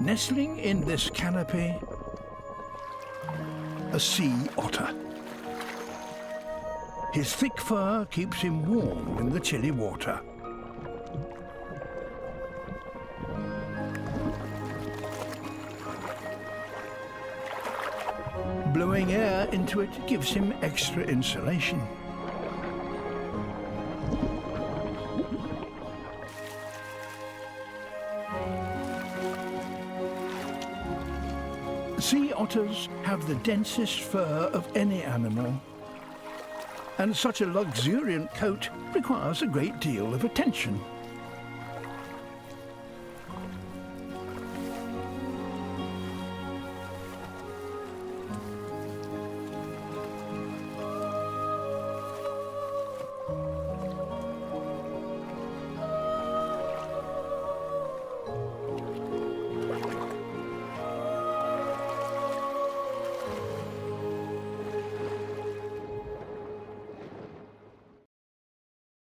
Nestling in this canopy, a sea otter. His thick fur keeps him warm in the chilly water. Blowing air into it gives him extra insulation. Sea otters have the densest fur of any animal. And such a luxuriant coat requires a great deal of attention.